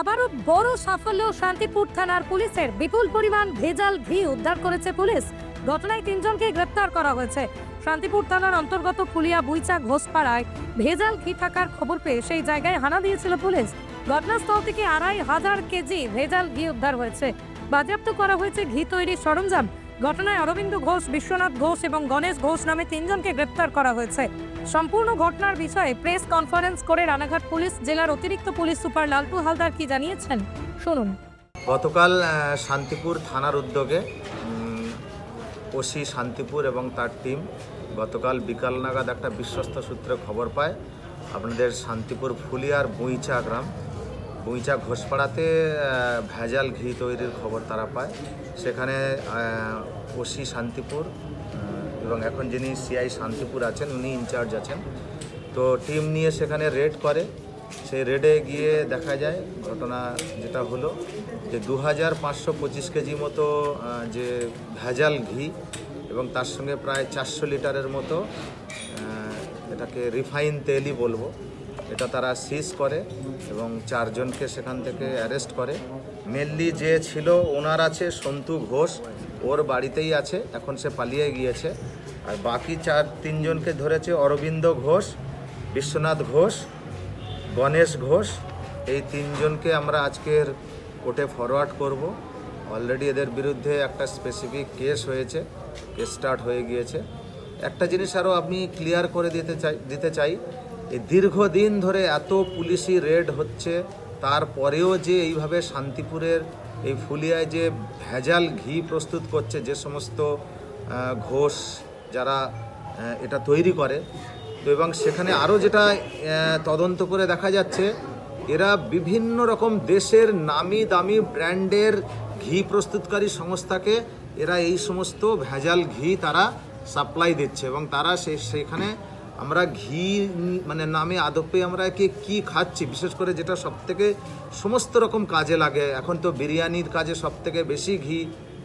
আবারও বড় সাফল্য শান্তিপুর থানার পুলিশের বিপুল পরিমাণ ভেজাল ঘি উদ্ধার করেছে পুলিশ। ঘটনায় তিনজনকে গ্রেপ্তার করা হয়েছে। শান্তিপুর থানার অন্তর্গত ফুলিয়া বুইচা ঘোষপাড়ায় ভেজাল ঘি থাকার খবর পেয়ে সেই জায়গায় হানা দিয়েছিল পুলিশ। ঘটনাস্থল থেকে আড়াই হাজার কেজি ভেজাল ঘি উদ্ধার হয়েছে। বাজেয়াপ্ত করা হয়েছে ঘি তৈরির সরঞ্জাম। ঘটনায় অরবিন্দ ঘোষ, বিশ্বনাথ ঘোষ এবং গণেশ ঘোষ নামে তিনজনকে গ্রেপ্তার করা হয়েছে। সম্পূর্ণ ঘটনার বিষয়ে প্রেস কনফারেন্স করে রানাঘাট পুলিশ, জেলার অতিরিক্ত পুলিশ সুপার লালটু হালদার কি জানিয়েছেন? শুনুন। গতকাল শান্তিপুর থানার উদ্যোগে ওসি শান্তিপুর এবং তার টিম গতকাল বিকাল নাগাদ একটা বিশ্বস্ত সূত্রে খবর পায়। আপনাদের শান্তিপুর ফুলিয়ার বুইচা গ্রাম বুইচা ঘোষপাড়াতে ভেজাল ঘি তৈরির খবর তারা পায়। সেখানে ওসি শান্তিপুর এবং এখন যিনি সিআই শান্তিপুর আছেন, উনি ইনচার্জ আছেন। তো টিম নিয়ে সেখানে রেড করে। সেই রেডে গিয়ে দেখা যায়, ঘটনা যেটা হলো যে দু হাজার পাঁচশো পঁচিশ কেজি মতো যে ভেজাল ঘি এবং তার সঙ্গে প্রায় চারশো লিটারের মতো এটাকে রিফাইন তেলই বলব। এটা তারা সিজ করে এবং চারজনকে সেখান থেকে অ্যারেস্ট করে। মেনলি যে ছিল ওনার আছে সন্তু ঘোষ, ওর বাড়িতেই আছে, এখন সে পালিয়ে গিয়েছে। আর বাকি চার, তিনজনকে ধরেছে অরবিন্দ ঘোষ, বিশ্বনাথ ঘোষ, গণেশ ঘোষ। এই তিনজনকে আমরা আজকের কোর্টে ফরওয়ার্ড করব। অলরেডি এদের বিরুদ্ধে একটা স্পেসিফিক কেস হয়েছে কেস স্টার্ট হয়ে গিয়েছে। একটা জিনিস আরও আমি ক্লিয়ার করে দিতে চাই দিতে চাই এই দীর্ঘদিন ধরে এত পুলিশি রেড হচ্ছে, তারপরেও যে এইভাবে শান্তিপুরের এই ফুলিয়ায় যে ভেজাল ঘি প্রস্তুত করছে, যে সমস্ত ঘোষ যারা এটা তৈরি করে, তো এবং সেখানে আরও যেটা তদন্ত করে দেখা যাচ্ছে, এরা বিভিন্ন রকম দেশের নামি দামি ব্র্যান্ডের ঘি প্রস্তুতকারী সংস্থাকে এরা এই সমস্ত ভেজাল ঘি তারা সাপ্লাই দিচ্ছে এবং তারা সে, সেখানে আমরা ঘি মানে নামে আদপে আমরা কি কি খাচ্ছি? বিশেষ করে যেটা সবথেকে সমস্ত রকম কাজে লাগে। এখন তো বিরিয়ানির কাজে সবথেকে বেশি ঘি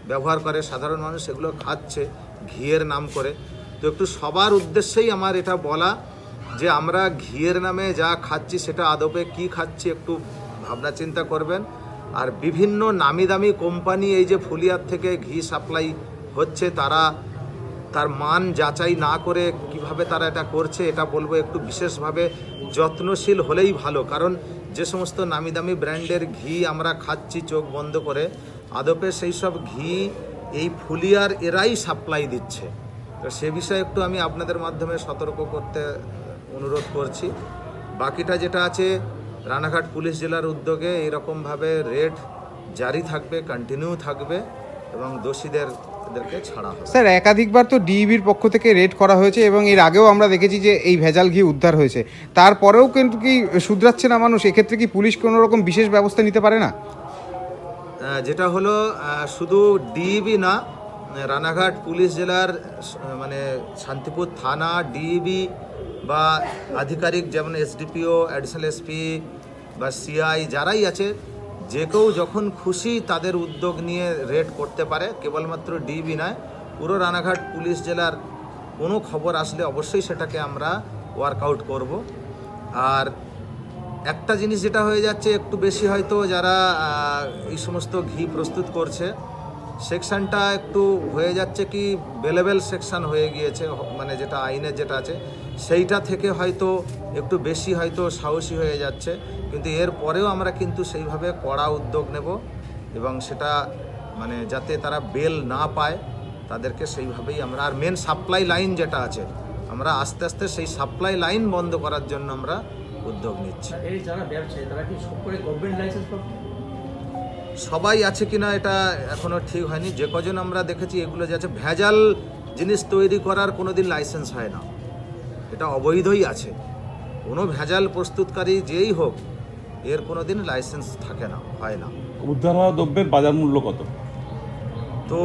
ব্যবহার করে। সাধারণ মানুষ সেগুলো খাচ্ছে ঘিয়ের নাম করে। তো একটু সবার উদ্দেশ্যেই আমার এটা বলা যে আমরা ঘিয়ের নামে যা খাচ্ছি সেটা আদপে কি খাচ্ছি একটু ভাবনা চিন্তা করবেন। আর বিভিন্ন নামি দামি কোম্পানি এই যে ফুলিয়ার থেকে ঘি সাপ্লাই হচ্ছে, তারা তার মান যাচাই না করে কীভাবে তারা এটা করছে, এটা বলব একটু বিশেষভাবে যত্নশীল হলেই ভালো। কারণ যে সমস্ত নামি দামি ব্র্যান্ডের ঘি আমরা খাচ্ছি চোখ বন্ধ করে, আদপে সেই সব ঘি এই ফুলিয়ার এরাই সাপ্লাই দিচ্ছে। তো সে বিষয়ে একটু আমি আপনাদের মাধ্যমে সতর্ক করতে অনুরোধ করছি। বাকিটা যেটা আছে, রানাঘাট পুলিশ জেলার উদ্যোগে এরকমভাবে রেড জারি থাকবে কন্টিনিউ থাকবে এবং দোষীদের এদেরকে ছাড়া হবে স্যার একাধিকবার তো ডিইবির পক্ষ থেকে রেড করা হয়েছে এবং এর আগেও আমরা দেখেছি যে এই ভেজাল ঘি উদ্ধার হয়েছে। তারপরেও কিন্তু কি শুধরাচ্ছে না মানুষ? এক্ষেত্রে কি পুলিশ কোনো রকম বিশেষ ব্যবস্থা নিতে পারে না? যেটা হলো শুধু ডিইবি না রানাঘাট পুলিশ জেলার মানে শান্তিপুর থানা ডিইবি বা আধিকারিক যেমন এসডিপিও অ্যাডিশনাল এসপি বা সিআই যারাই আছে যে কেউ যখন খুশি তাদের উদ্যোগ নিয়ে রেড করতে পারে, কেবলমাত্র ডিবি নয়, পুরো রানাঘাট পুলিশ জেলার কোনো খবর আসলে অবশ্যই সেটাকে আমরা ওয়ার্কআউট করব। আর একটা জিনিস যেটা হয়ে যাচ্ছে, একটু বেশি হয়তো যারা এই সমস্ত ঘি প্রস্তুত করছে, সেকশনটা একটু হয়ে যাচ্ছে কি বেলেবেল সেকশন হয়ে গিয়েছে মানে যেটা আইনের যেটা আছে, সেইটা থেকে হয়তো একটু বেশি হয়তো সাহসী হয়ে যাচ্ছে। কিন্তু এর পরেও আমরা কিন্তু সেইভাবে কড়া উদ্যোগ নেব এবং সেটা মানে যাতে তারা বেল না পায় তাদেরকে সেইভাবেই আমরা আর মেন সাপ্লাই লাইন যেটা আছে আমরা আস্তে আস্তে সেই সাপ্লাই লাইন বন্ধ করার জন্য আমরা উদ্যোগ নিচ্ছি। সবাই আছে কিনা এটা এখনও ঠিক হয়নি। যে কজন আমরা দেখেছি এগুলো যে আছে ভেজাল জিনিস তৈরি করার কোনোদিন লাইসেন্স হয় না। এটা অবৈধই আছে। কোনো ভেজাল প্রস্তুতকারী যেই হোক এর কোনো দিন লাইসেন্স থাকে না হয় না। উদ্ধার হওয়া দ্রব্যের বাজার মূল্য কত? তো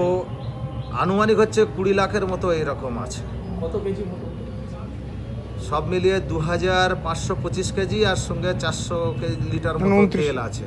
আনুমানিক হচ্ছে কুড়ি লাখের মতো এইরকম আছে। কত কেজি সব মিলিয়ে দু হাজার পাঁচশো পঁচিশ কেজি আর সঙ্গে চারশো কেজি লিটার মতো তেল আছে।